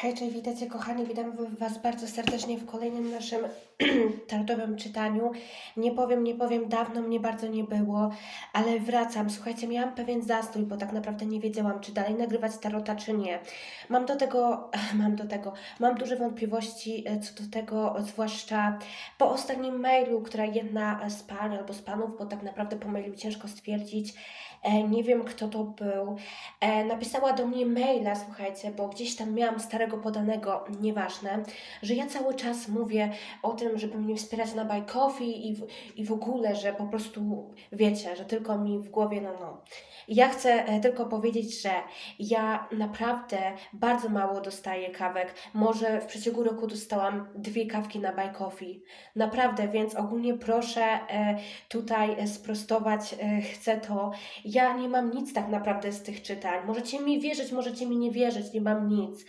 Hej, cześć, witajcie kochani, witam Was bardzo serdecznie w kolejnym naszym tarotowym czytaniu. Nie powiem, nie powiem, dawno mnie bardzo nie było, ale wracam. Słuchajcie, miałam pewien zastój, bo tak naprawdę nie wiedziałam, czy dalej nagrywać tarota, czy nie. Mam do tego, mam do tego, mam duże wątpliwości e, co do tego, zwłaszcza po ostatnim mailu, która jedna z par albo z panów, bo tak naprawdę po mailu ciężko stwierdzić, nie wiem kto to był, e, napisała do mnie maila, słuchajcie, bo gdzieś tam miałam starego podanego, nieważne, że ja cały czas mówię o tym, żeby mnie wspierać na Coffee i w, i w ogóle, że po prostu wiecie, że tylko mi w głowie, no no. Ja chcę e, tylko powiedzieć, że ja naprawdę bardzo mało dostaję kawek. Może w przeciągu roku dostałam dwie kawki na Coffee. Naprawdę, więc ogólnie proszę e, tutaj e, sprostować, e, chcę to. Ja nie mam nic tak naprawdę z tych czytań. Możecie mi wierzyć, możecie mi nie wierzyć, nie mam nic.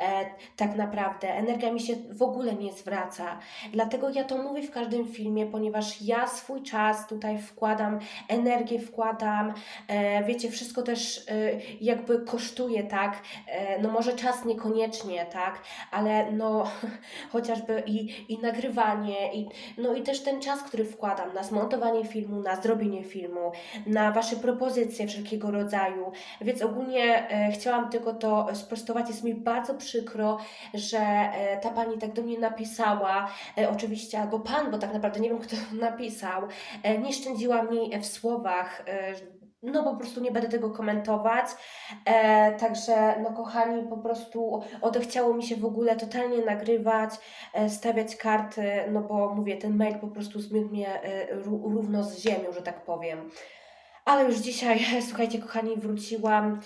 E, tak naprawdę energia mi się w ogóle nie zwraca. Dlatego ja to mówię w każdym filmie, ponieważ ja swój czas tutaj wkładam, energię wkładam, e, wiecie, wszystko też e, jakby kosztuje, tak? No może czas niekoniecznie, tak? Ale no chociażby i, i nagrywanie, i, no i też ten czas, który wkładam na zmontowanie filmu, na zrobienie filmu, na Wasze propozycje wszelkiego rodzaju. Więc ogólnie chciałam tylko to sprostować. Jest mi bardzo przykro, że e, ta pani tak do mnie napisała, e, oczywiście, albo pan, bo tak naprawdę nie wiem, kto napisał, e, nie szczędziła mi w słowach. No po prostu nie będę tego komentować. E, także no kochani, po prostu odechciało mi się w ogóle totalnie nagrywać, e, stawiać karty, no bo mówię, ten mail po prostu zmiótł mnie e, ró- równo z ziemią, że tak powiem. Ale już dzisiaj, słuchajcie, kochani, wróciłam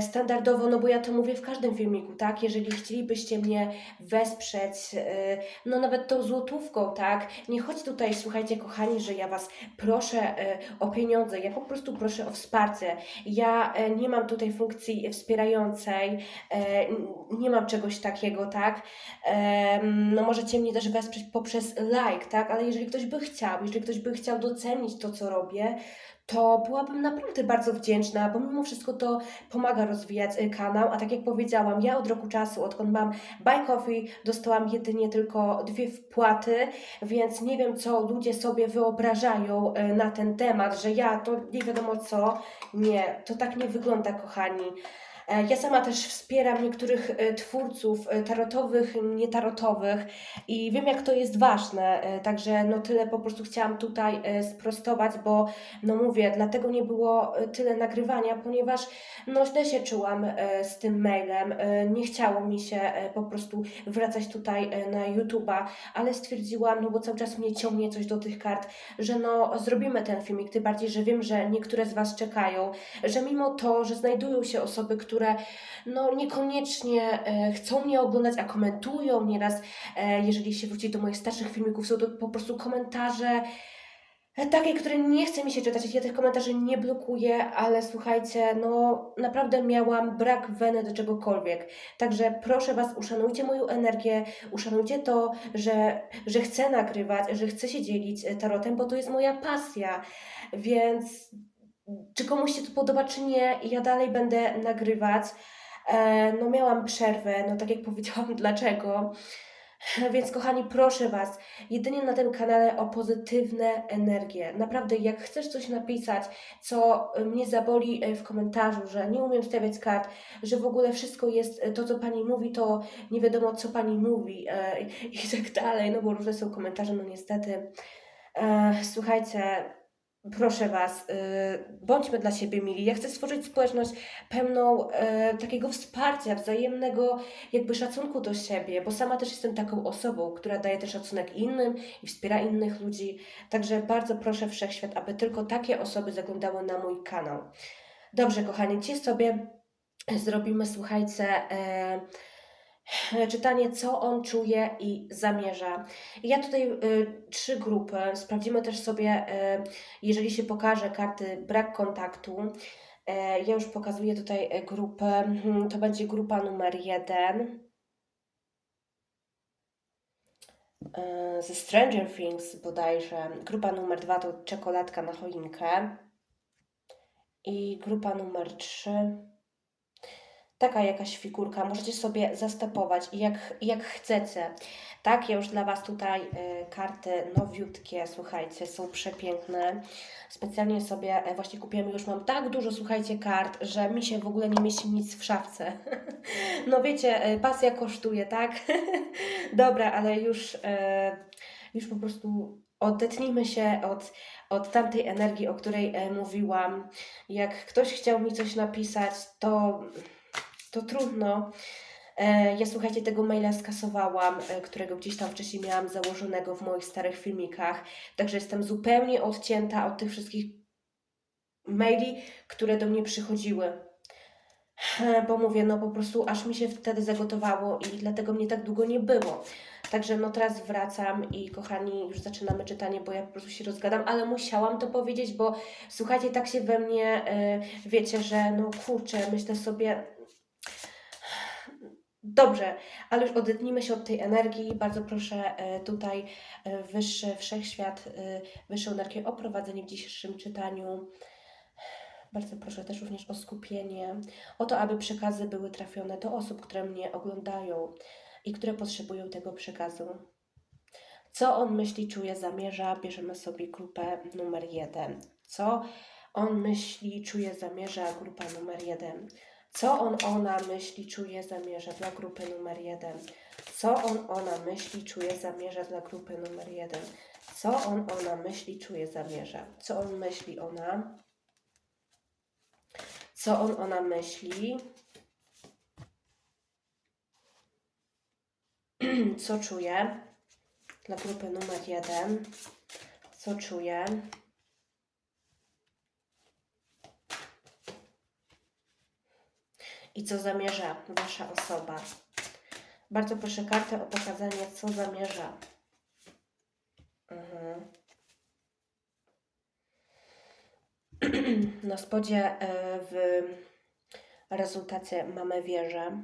standardowo, no bo ja to mówię w każdym filmiku, tak? Jeżeli chcielibyście mnie wesprzeć, e, no nawet tą złotówką, tak? Nie chodzi tutaj, słuchajcie, kochani, że ja Was proszę e, o pieniądze, ja po prostu proszę o wsparcie. Ja e, nie mam tutaj funkcji wspierającej, e, nie mam czegoś takiego, tak? No możecie mnie też wesprzeć poprzez like, tak? Ale jeżeli ktoś by chciał, jeżeli ktoś by chciał docenić to, co robię, to byłabym naprawdę bardzo wdzięczna, bo mimo wszystko to pomaga rozwijać y, kanał, a tak jak powiedziałam, ja od roku czasu, odkąd mam Buy Coffee, dostałam jedynie tylko dwie wpłaty, więc nie wiem, co ludzie sobie wyobrażają y, na ten temat, że ja to nie wiadomo co. Nie, to tak nie wygląda, kochani. E, Ja sama też wspieram niektórych e, twórców e, tarotowych, nietarotowych i wiem, jak to jest ważne. Także no tyle po prostu chciałam tutaj sprostować, bo no mówię, dlatego nie było tyle nagrywania, ponieważ no źle się czułam z tym mailem. Nie chciało mi się po prostu wracać tutaj na YouTube'a, ale stwierdziłam, no bo cały czas mnie ciągnie coś do tych kart, że no zrobimy ten filmik, tym bardziej, że wiem, że niektóre z Was czekają, że mimo to, że znajdują się osoby, które no niekoniecznie e, chcą mnie oglądać, a komentują nieraz, e, jeżeli się wróci do moich starszych filmików, są to po prostu komentarze e, takie, które nie chce mi się czytać. Ja tych komentarzy nie blokuję, ale słuchajcie, no naprawdę miałam brak weny do czegokolwiek. Także proszę Was, uszanujcie moją energię, uszanujcie to, że, że chcę nagrywać, że chcę się dzielić tarotem, bo to jest moja pasja. Więc czy komuś się to podoba, czy nie, ja dalej będę nagrywać. E, no miałam przerwę, no tak jak powiedziałam, dlaczego. Więc kochani, proszę Was, jedynie na tym kanale o pozytywne energie. Naprawdę, jak chcesz coś napisać, co mnie zaboli e, w komentarzu, że nie umiem stawiać kart, że w ogóle wszystko jest e, to, co Pani mówi, to nie wiadomo, co Pani mówi i tak dalej, no bo różne są komentarze, no niestety. Słuchajcie, proszę Was, y, bądźmy dla siebie mili. Ja chcę stworzyć społeczność pełną e, takiego wsparcia, wzajemnego jakby szacunku do siebie, bo sama też jestem taką osobą, która daje też szacunek innym i wspiera innych ludzi. Także bardzo proszę Wszechświat, aby tylko takie osoby zaglądały na mój kanał. Dobrze, kochani, dzisiaj sobie zrobimy, słuchajcie, e, czytanie, co on czuje i zamierza. Ja tutaj y, trzy grupy. Sprawdzimy też sobie, y, jeżeli się pokaże karty brak kontaktu. E, ja już pokazuję tutaj e, grupę. Mhm, To będzie grupa numer jeden. E, Ze Stranger Things bodajże. Grupa numer dwa to czekoladka na choinkę. I grupa numer trzy taka jakaś figurka, możecie sobie zastepować jak, jak chcecie. Tak, ja już dla Was tutaj y, karty nowiutkie, słuchajcie, są przepiękne. Specjalnie sobie e, właśnie kupiłam, już mam tak dużo, słuchajcie, kart, że mi się w ogóle nie mieści nic w szafce. No wiecie, e, pasja kosztuje, tak? Dobra, ale już, e, już po prostu odetnijmy się od, od tamtej energii, o której mówiłam. Jak ktoś chciał mi coś napisać, to, to trudno. E, Ja słuchajcie, tego maila skasowałam, e, którego gdzieś tam wcześniej miałam założonego w moich starych filmikach. Także jestem zupełnie odcięta od tych wszystkich maili, które do mnie przychodziły. E, Bo mówię, no po prostu aż mi się wtedy zagotowało i dlatego mnie tak długo nie było. Także no teraz wracam i kochani, już zaczynamy czytanie, bo ja po prostu się rozgadam, ale musiałam to powiedzieć, bo słuchajcie, tak się we mnie, wiecie, że no kurczę, myślę sobie, Dobrze, ale już odetnijmy się od tej energii. Bardzo proszę e, tutaj e, wyższy wszechświat, e, wyższą energię o prowadzenie w dzisiejszym czytaniu. Bardzo proszę też również o skupienie, o to, aby przekazy były trafione do osób, które mnie oglądają i które potrzebują tego przekazu. Co on myśli, czuje, zamierza? Bierzemy sobie grupę numer jeden. Co on myśli, czuje, zamierza? Grupa numer jeden. Co on, ona myśli, czuje, zamierza dla grupy numer jeden? Co on, ona myśli, czuje, zamierza dla grupy numer jeden? Co on, ona myśli, czuje, zamierza? Co on myśli, ona? Co on, ona myśli? Co czuje? Dla grupy numer jeden. Co czuje? I co zamierza Wasza osoba? Bardzo proszę kartę o pokazanie, co zamierza. Mhm. Na spodzie e, w rezultacie mamy wieżę.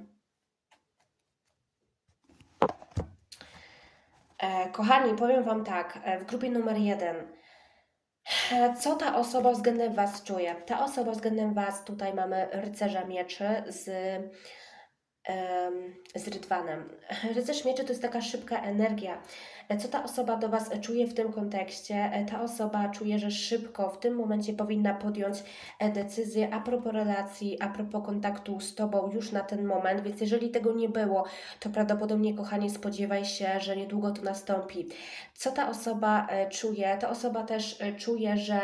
E, Kochani, powiem Wam tak, e, w grupie numer jeden, co ta osoba względem Was czuje? Ta osoba względem Was, tutaj mamy rycerza mieczy z, z rydwanem. Rycerz mieczy to jest taka szybka energia. Co ta osoba do Was czuje w tym kontekście? Ta osoba czuje, że szybko w tym momencie powinna podjąć e, decyzję a propos relacji, a propos kontaktu z Tobą już na ten moment, więc jeżeli tego nie było, to prawdopodobnie, kochanie, spodziewaj się, że niedługo to nastąpi. Co ta osoba e, czuje? Ta osoba też e, czuje, że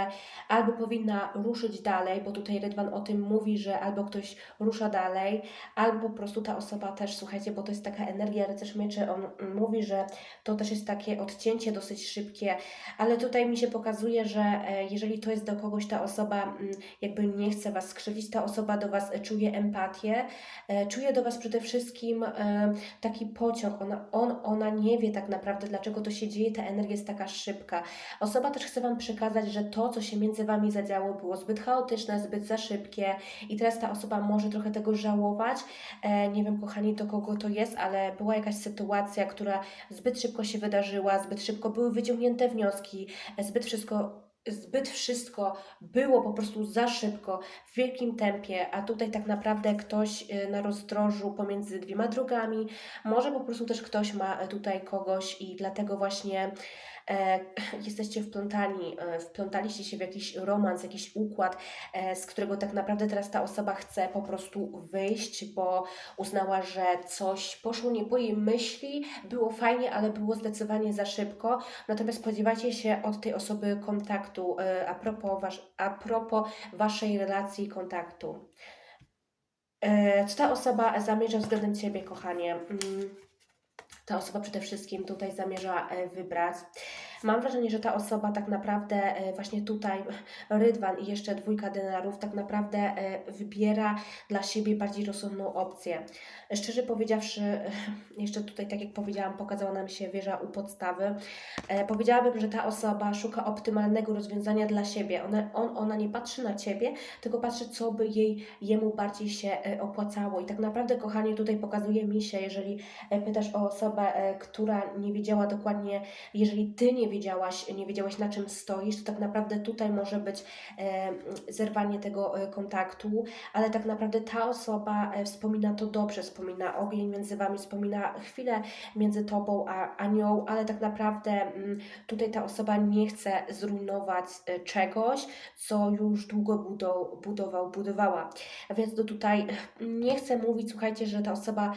albo powinna ruszyć dalej, bo tutaj Rydwan o tym mówi, że albo ktoś rusza dalej, albo po prostu ta osoba też, słuchajcie, bo to jest taka energia rycerz mieczy, on mówi, że to też jest takie odcięcie dosyć szybkie, ale tutaj mi się pokazuje, że e, jeżeli to jest do kogoś ta osoba, mm, jakby nie chce Was skrzywdzić, ta osoba do Was czuje empatię, e, czuje do Was przede wszystkim e, taki pociąg, ona, on, ona nie wie tak naprawdę, dlaczego to się dzieje, ta energia jest taka szybka. Osoba też chce Wam przekazać, że to, co się między Wami zadziało, było zbyt chaotyczne, zbyt za szybkie i teraz ta osoba może trochę tego żałować. Nie wiem, kochani, do kogo to jest, ale była jakaś sytuacja, która zbyt szybko się wydarzyła, zbyt szybko były wyciągnięte wnioski, zbyt wszystko zbyt wszystko było po prostu za szybko, w wielkim tempie, a tutaj tak naprawdę ktoś y, na rozdrożu pomiędzy dwiema drogami, może po prostu też ktoś ma tutaj kogoś i dlatego właśnie jesteście wplątani, e, wplątaliście się w jakiś romans, jakiś układ, e, z którego tak naprawdę teraz ta osoba chce po prostu wyjść, bo uznała, że coś poszło nie po jej myśli, było fajnie, ale było zdecydowanie za szybko, Natomiast spodziewajcie się od tej osoby kontaktu e, a propos, wasz, a propos waszej relacji kontaktu. E, Co ta osoba zamierza względem ciebie, kochanie? Ta osoba przede wszystkim tutaj zamierza e, wybrać. Mam wrażenie, że ta osoba tak naprawdę e, właśnie tutaj Rydwan i jeszcze dwójka denarów tak naprawdę e, wybiera dla siebie bardziej rozsądną opcję. Szczerze powiedziawszy, jeszcze tutaj, tak jak powiedziałam, pokazała nam się wieża u podstawy. E, powiedziałabym, że ta osoba szuka optymalnego rozwiązania dla siebie. Ona, on, ona nie patrzy na ciebie, tylko patrzy, co by jej, jemu bardziej się opłacało. I tak naprawdę, kochanie, tutaj pokazuje mi się, jeżeli pytasz o osobę, która nie wiedziała dokładnie, jeżeli ty nie wiedziałaś, nie wiedziałaś na czym stoisz, to tak naprawdę tutaj może być e, zerwanie tego e, kontaktu, ale tak naprawdę ta osoba e, wspomina to dobrze, wspomina ogień między wami, wspomina chwilę między tobą a, a nią, ale tak naprawdę mm, tutaj ta osoba nie chce zrujnować czegoś, co już długo budow, budował, budowała. Więc to tutaj nie chcę mówić, słuchajcie, że ta osoba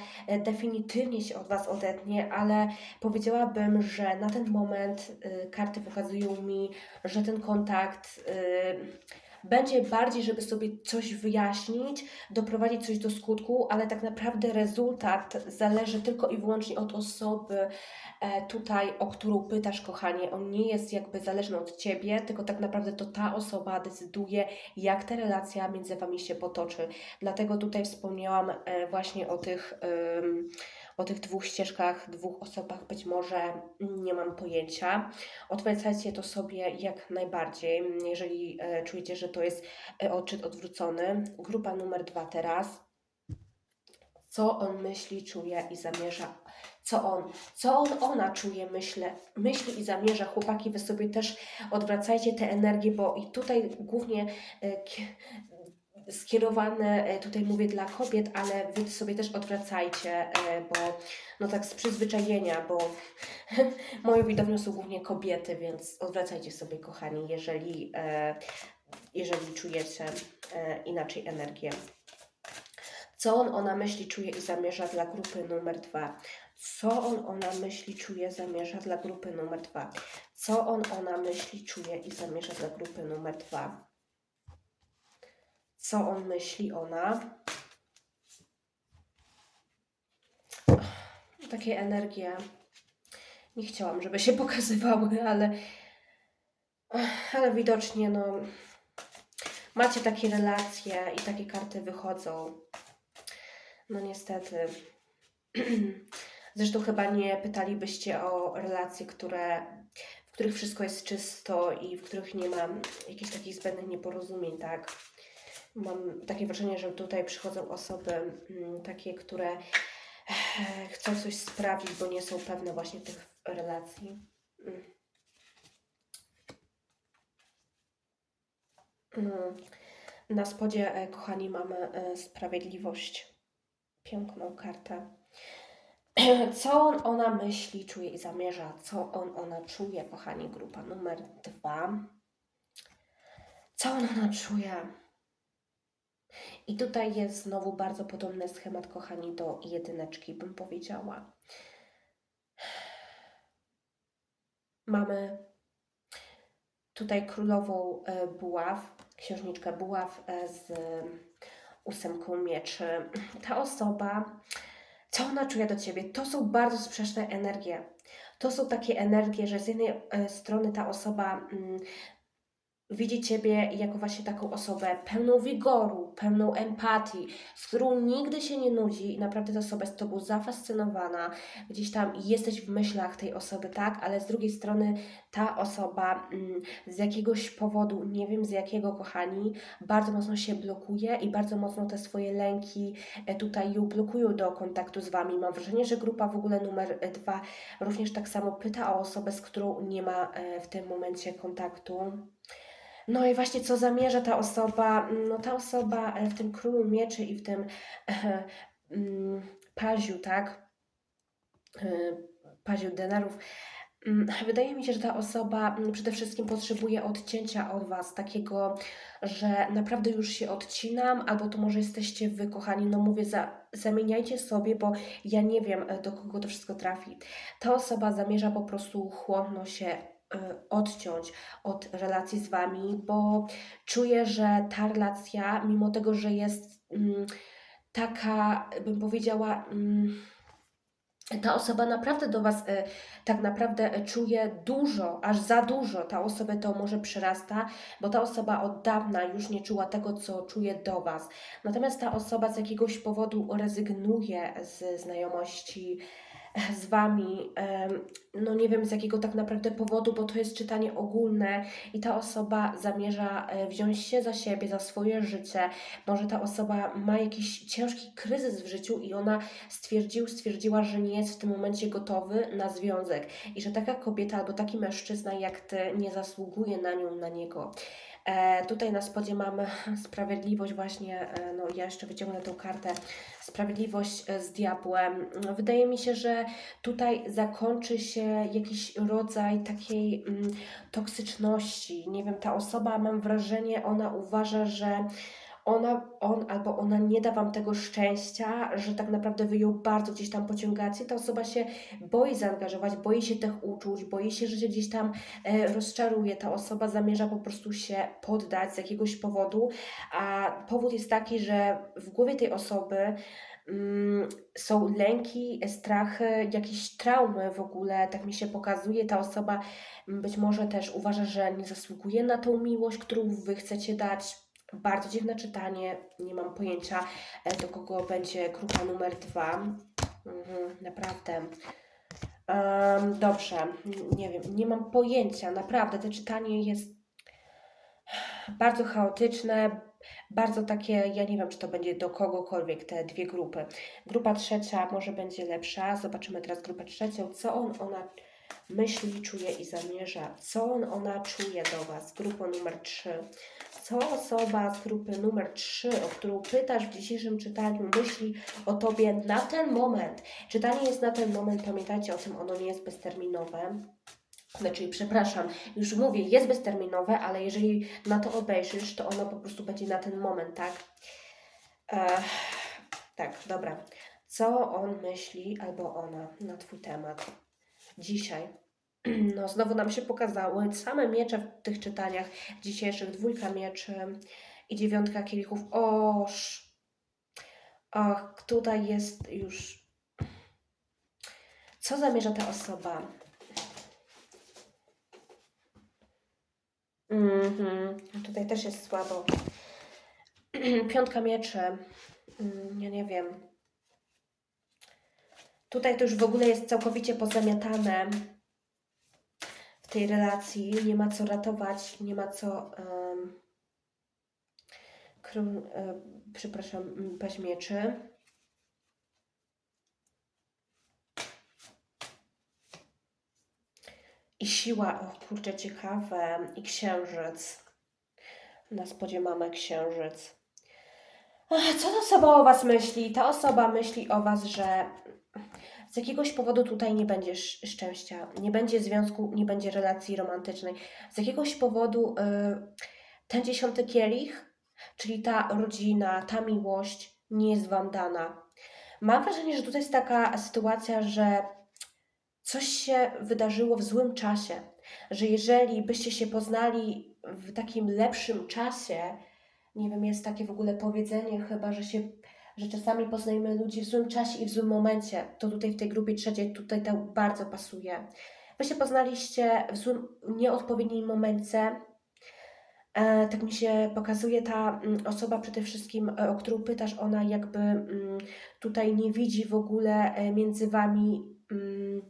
definitywnie się od Was odetnie, ale powiedziałabym, że na ten moment karty pokazują mi, że ten kontakt y, będzie bardziej, żeby sobie coś wyjaśnić, doprowadzić coś do skutku, ale tak naprawdę rezultat zależy tylko i wyłącznie od osoby e, tutaj, o którą pytasz, kochanie. On nie jest jakby zależny od Ciebie, tylko tak naprawdę to ta osoba decyduje, jak ta relacja między Wami się potoczy. Dlatego tutaj wspomniałam e, właśnie o tych, o tych dwóch ścieżkach, dwóch osobach, być może nie mam pojęcia. Odwracajcie to sobie jak najbardziej, jeżeli e, czujecie, że to jest e, odczyt odwrócony. Grupa numer dwa teraz. Co on myśli, czuje i zamierza? Co on, co on, ona czuje, myślę, myśli i zamierza. Chłopaki, wy sobie też odwracajcie tę energię, bo i tutaj głównie e, skierowane, e, tutaj mówię dla kobiet, ale wy sobie też odwracajcie, e, bo no tak z przyzwyczajenia, bo moją widownią są głównie kobiety, więc odwracajcie sobie, kochani, jeżeli, e, jeżeli czujecie inaczej energię. Co on, ona myśli, czuje i zamierza dla grupy numer dwa? Co on, ona myśli, czuje, zamierza dla grupy numer dwa? Co on, ona myśli, czuje i zamierza dla grupy numer dwa? Co on myśli, ona? Takie energie. Nie chciałam, żeby się pokazywały, ale, ale widocznie no, macie takie relacje i takie karty wychodzą. No niestety. Zresztą chyba nie pytalibyście o relacje, które, w których wszystko jest czysto i w których nie ma jakichś takich zbędnych nieporozumień, tak? Mam takie wrażenie, że tutaj przychodzą osoby mm, takie, które eh, chcą coś sprawdzić, bo nie są pewne właśnie tych relacji. Mm. Mm. Na spodzie, e, kochani, mamy e, sprawiedliwość. Piękną kartę. Co on, ona myśli, czuje i zamierza? Co on, ona czuje, kochani? Grupa numer dwa. Co on, ona czuje? I tutaj jest znowu bardzo podobny schemat, kochani, do jedyneczki, bym powiedziała. Mamy tutaj królową e, buław, księżniczkę buław e, z ósemką mieczy. Ta osoba, co ona czuje do ciebie? To są bardzo sprzeczne energie. To są takie energie, że z jednej e, strony ta osoba mm, widzi ciebie jako właśnie taką osobę pełną wigoru, pełną empatii, z którą nigdy się nie nudzi i naprawdę ta osoba jest tobą zafascynowana. Gdzieś tam jesteś w myślach tej osoby, tak, ale z drugiej strony ta osoba mm, z jakiegoś powodu, nie wiem z jakiego, kochani, bardzo mocno się blokuje i bardzo mocno te swoje lęki e, tutaj ją blokują do kontaktu z wami. Mam wrażenie, że grupa w ogóle numer e, dwa również tak samo pyta o osobę, z którą nie ma e, w tym momencie kontaktu. No i właśnie co zamierza ta osoba? No ta osoba e, w tym królu mieczy i w tym e, mm, paziu, tak? E, paziu denarów. Mm, Wydaje mi się, że ta osoba mm, przede wszystkim potrzebuje odcięcia od Was, takiego, że naprawdę już się odcinam, albo to może jesteście Wy, kochani, no mówię, za, zamieniajcie sobie, bo ja nie wiem, e, do kogo to wszystko trafi. Ta osoba zamierza po prostu chłodno się e, odciąć od relacji z Wami, bo czuję, że ta relacja, mimo tego, że jest mm, taka, bym powiedziała, mm, ta osoba naprawdę do Was e, tak naprawdę czuje dużo, aż za dużo. Ta osoba to może przyrasta, bo ta osoba od dawna już nie czuła tego, co czuje do Was. Natomiast ta osoba z jakiegoś powodu rezygnuje z znajomości z Wami, no nie wiem z jakiego tak naprawdę powodu, bo to jest czytanie ogólne i ta osoba zamierza e, wziąć się za siebie, za swoje życie. Może ta osoba ma jakiś ciężki kryzys w życiu i ona stwierdził, stwierdziła, że nie jest w tym momencie gotowy na związek i że taka kobieta albo taki mężczyzna jak Ty nie zasługuje na nią, na niego. E, tutaj na spodzie mamy sprawiedliwość właśnie, e, no ja jeszcze wyciągnę tą kartę, sprawiedliwość e, z diabłem. Wydaje mi się, że tutaj zakończy się jakiś rodzaj takiej mm, toksyczności. Nie wiem, ta osoba, mam wrażenie, ona uważa, że ona, on albo ona nie da Wam tego szczęścia, że tak naprawdę Wy ją bardzo gdzieś tam pociągacie. Ta osoba się boi zaangażować, boi się tych uczuć, boi się, że się gdzieś tam e, rozczaruje. Ta osoba zamierza po prostu się poddać z jakiegoś powodu, a powód jest taki, że w głowie tej osoby mm, są lęki, strachy, jakieś traumy w ogóle, tak mi się pokazuje. Ta osoba mm, być może też uważa, że nie zasługuje na tą miłość, którą Wy chcecie dać. Bardzo dziwne czytanie, nie mam pojęcia e, do kogo będzie grupa numer dwa. Mhm, naprawdę. Em, dobrze, nie wiem, nie mam pojęcia, naprawdę. To czytanie jest bardzo chaotyczne, bardzo takie, ja nie wiem, czy to będzie do kogokolwiek, te dwie grupy. Grupa trzecia może będzie lepsza. Zobaczymy teraz grupę trzecią. Co on, ona myśli, czuje i zamierza? Co on, ona czuje do Was? Grupa numer trzy. Co osoba z grupy numer 3, o którą pytasz w dzisiejszym czytaniu, myśli o Tobie na ten moment? Czytanie jest na ten moment, pamiętajcie o tym, ono nie jest bezterminowe. Znaczy, przepraszam, już mówię, jest bezterminowe, ale jeżeli na to obejrzysz, to ono po prostu będzie na ten moment, tak? Ech, tak, dobra. Co on myśli albo ona na Twój temat dzisiaj? No, znowu nam się pokazały same miecze w tych czytaniach dzisiejszych. Dwójka mieczy i dziewiątka kielichów. Oż. Ach, tutaj jest już. Co zamierza ta osoba? Mhm. Tutaj też jest słabo. Piątka mieczy. Mm, Ja nie wiem. Tutaj to już w ogóle jest całkowicie pozamiatane tej relacji. Nie ma co ratować, nie ma co. Um, e, przepraszam, m, paź mieczy. I siła, o kurczę, ciekawe. I księżyc. Na spodzie mamy księżyc. Ach, Co ta osoba o Was myśli? Ta osoba myśli o Was, że z jakiegoś powodu tutaj nie będzie sz- szczęścia, nie będzie związku, nie będzie relacji romantycznej. Z jakiegoś powodu y, ten dziesiąty kielich, czyli ta rodzina, ta miłość nie jest Wam dana. Mam wrażenie, że tutaj jest taka sytuacja, że coś się wydarzyło w złym czasie, że jeżeli byście się poznali w takim lepszym czasie, nie wiem, jest takie w ogóle powiedzenie chyba, że się, że czasami poznajemy ludzi w złym czasie i w złym momencie. To tutaj w tej grupie trzeciej tutaj to bardzo pasuje. Wy się poznaliście w złym, nieodpowiednim momencie. E, tak mi się pokazuje ta mm, osoba przede wszystkim, e, o którą pytasz, ona jakby mm, tutaj nie widzi w ogóle e, między wami mm,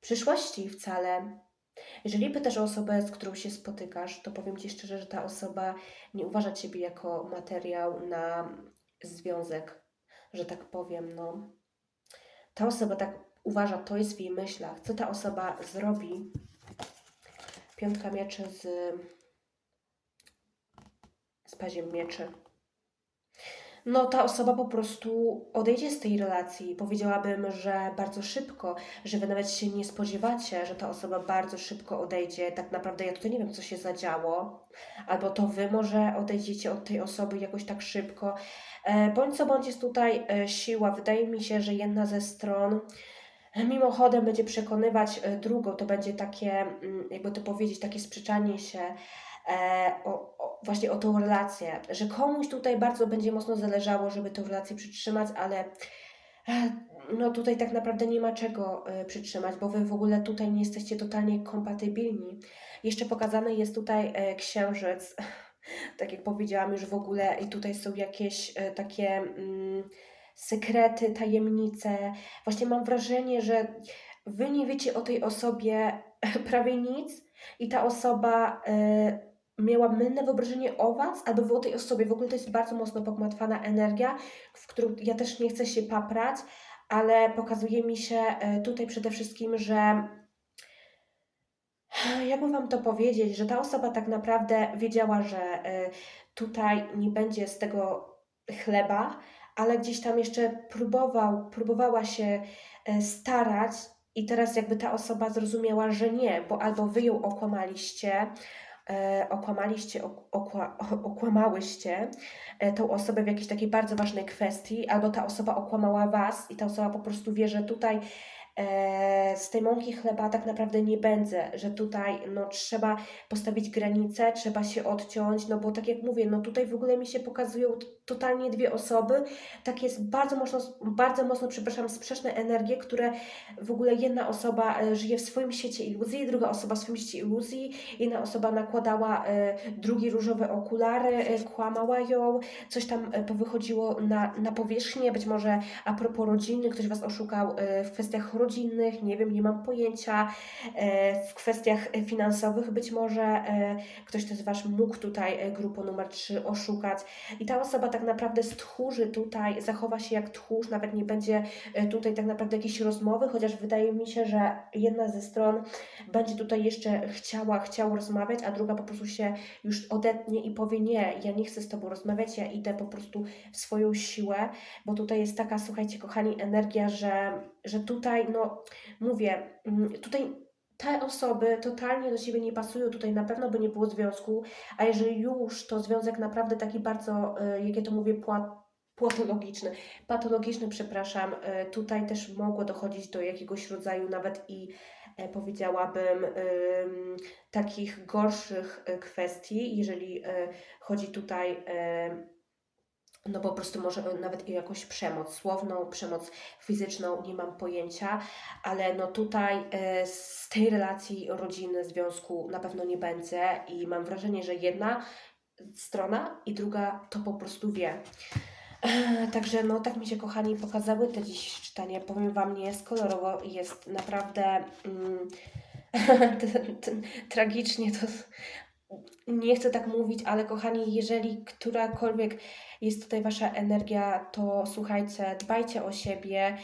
przyszłości wcale. Jeżeli pytasz o osobę, z którą się spotykasz, to powiem Ci szczerze, że ta osoba nie uważa Ciebie jako materiał na związek, że tak powiem, no. Ta osoba tak uważa, to jest w jej myślach. Co ta osoba zrobi? Piątka mieczy z, z paziem mieczy. No, ta osoba po prostu odejdzie z tej relacji. Powiedziałabym, że bardzo szybko, że wy nawet się nie spodziewacie, że ta osoba bardzo szybko odejdzie. Tak naprawdę ja tutaj nie wiem, co się zadziało. Albo to wy może odejdziecie od tej osoby jakoś tak szybko. E, bądź co bądź jest tutaj e, siła. Wydaje mi się, że jedna ze stron e, mimochodem będzie przekonywać drugą. To będzie takie, mm, jakby to powiedzieć, takie sprzeczanie się o, o, właśnie o tą relację, że komuś tutaj bardzo będzie mocno zależało, żeby tę relację przytrzymać, ale e, no tutaj tak naprawdę nie ma czego e, przytrzymać, bo wy w ogóle tutaj nie jesteście totalnie kompatybilni. Jeszcze pokazany jest tutaj e, księżyc, tak jak powiedziałam już w ogóle i tutaj są jakieś e, takie mm, sekrety, tajemnice. Właśnie mam wrażenie, że wy nie wiecie o tej osobie prawie nic i ta osoba e, miała mylne wyobrażenie o was, albo wy o tej osobie. W ogóle to jest bardzo mocno pogmatwana energia, w którą ja też nie chcę się paprać, ale pokazuje mi się e, tutaj przede wszystkim, że jakby wam to powiedzieć, że ta osoba tak naprawdę wiedziała, że e, tutaj nie będzie z tego chleba, ale gdzieś tam jeszcze próbował, próbowała się e, starać i teraz jakby ta osoba zrozumiała, że nie, bo albo wy ją okłamaliście, e, okłamaliście, ok- okła, okłamałyście e, tą osobę w jakiejś takiej bardzo ważnej kwestii, albo ta osoba okłamała was i ta osoba po prostu wie, że tutaj e, z tej mąki chleba tak naprawdę nie będzie, że tutaj no, trzeba postawić granice, trzeba się odciąć, no bo tak jak mówię, no tutaj w ogóle mi się pokazują totalnie dwie osoby, tak jest bardzo mocno, bardzo mocno, przepraszam, sprzeczne energie, które w ogóle jedna osoba e, żyje w swoim świecie iluzji, druga osoba w swoim świecie iluzji, jedna osoba nakładała e, drugi różowe okulary, e, kłamała ją, coś tam e, powychodziło na, na powierzchnię, być może a propos rodziny, ktoś Was oszukał e, w kwestiach rodzinnych, nie wiem, nie mam pojęcia, e, w kwestiach finansowych być może e, ktoś też Wasz mógł tutaj e, grupą numer 3 oszukać. I ta osoba tak naprawdę stchórzy tutaj, zachowa się jak tchórz, nawet nie będzie tutaj tak naprawdę jakiejś rozmowy, chociaż wydaje mi się, że jedna ze stron będzie tutaj jeszcze chciała, chciał rozmawiać, a druga po prostu się już odetnie i powie nie, ja nie chcę z Tobą rozmawiać, ja idę po prostu w swoją siłę, bo tutaj jest taka, słuchajcie, kochani, energia, że, że tutaj, no mówię, mm, tutaj te osoby totalnie do siebie nie pasują, tutaj na pewno by nie było związku, a jeżeli już, to związek naprawdę taki bardzo, y, jak ja to mówię, płatologiczny, patologiczny, przepraszam, y, tutaj też mogło dochodzić do jakiegoś rodzaju nawet i e, powiedziałabym ym, takich gorszych y, kwestii, jeżeli chodzi tutaj no po prostu może nawet i jakąś przemoc słowną, przemoc fizyczną, nie mam pojęcia, ale no tutaj e, z tej relacji rodziny, związku na pewno nie będzie i mam wrażenie, że jedna strona i druga to po prostu wie. Także no tak mi się kochani pokazały te dziś czytania. Powiem Wam, nie jest kolorowo, jest naprawdę mm, tragicznie to nie chcę tak mówić, ale kochani, jeżeli którakolwiek jest tutaj Wasza energia, to słuchajcie, dbajcie o siebie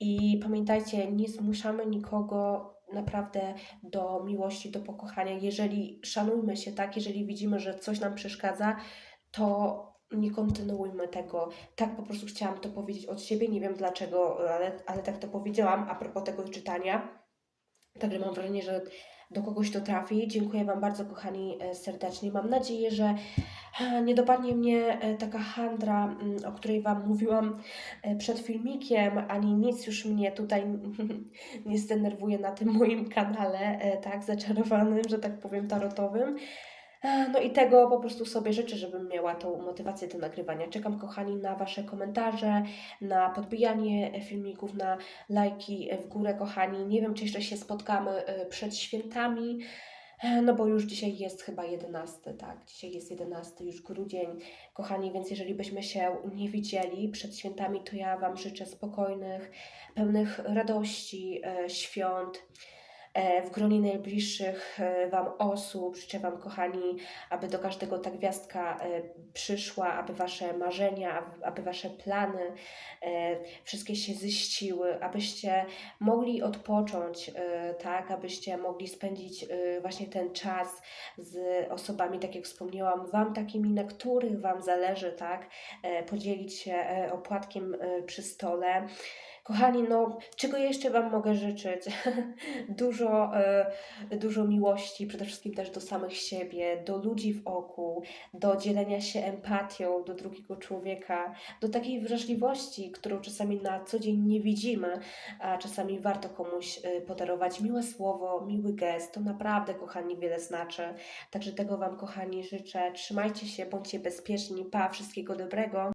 i pamiętajcie, nie zmuszamy nikogo naprawdę do miłości, do pokochania. Jeżeli szanujmy się, tak, jeżeli widzimy, że coś nam przeszkadza, to nie kontynuujmy tego. Tak po prostu chciałam to powiedzieć od siebie, nie wiem dlaczego, ale, ale tak to powiedziałam a propos tego czytania. Także mam wrażenie, że do kogoś to trafi. Dziękuję Wam bardzo, kochani, e, serdecznie. Mam nadzieję, że e, nie dopadnie mnie e, taka handra, mm, o której Wam mówiłam przed filmikiem, ani nic już mnie tutaj nie zdenerwuje na tym moim kanale, tak, zaczarowanym, że tak powiem, tarotowym. E, No i tego po prostu sobie życzę, żebym miała tą motywację do nagrywania. Czekam, kochani, na Wasze komentarze, na podbijanie filmików, na lajki w górę, kochani. Nie wiem, czy jeszcze się spotkamy e, przed świętami, e, no bo już dzisiaj jest chyba 11, tak? Dzisiaj jest 11 już grudzień, kochani, więc jeżeli byśmy się nie widzieli przed świętami, to ja Wam życzę spokojnych, pełnych radości, świąt. E, W gronie najbliższych e, Wam osób życzę Wam, kochani, aby do każdego ta gwiazdka e, przyszła, aby Wasze marzenia, aby- Wasze plany wszystkie się ziściły, abyście mogli odpocząć, tak, abyście mogli spędzić właśnie ten czas z osobami, tak jak wspomniałam, Wam takimi, na których Wam zależy, tak, podzielić się opłatkiem przy stole. Kochani, no, czego jeszcze Wam mogę życzyć? dużo, e, dużo miłości, przede wszystkim też do samych siebie, do ludzi wokół, do dzielenia się empatią do drugiego człowieka, do takiej wrażliwości, którą czasami na co dzień nie widzimy, a czasami warto komuś y, podarować miłe słowo, miły gest. To naprawdę, kochani, wiele znaczy. Także tego Wam, kochani, życzę. Trzymajcie się, bądźcie bezpieczni. Pa, wszystkiego dobrego.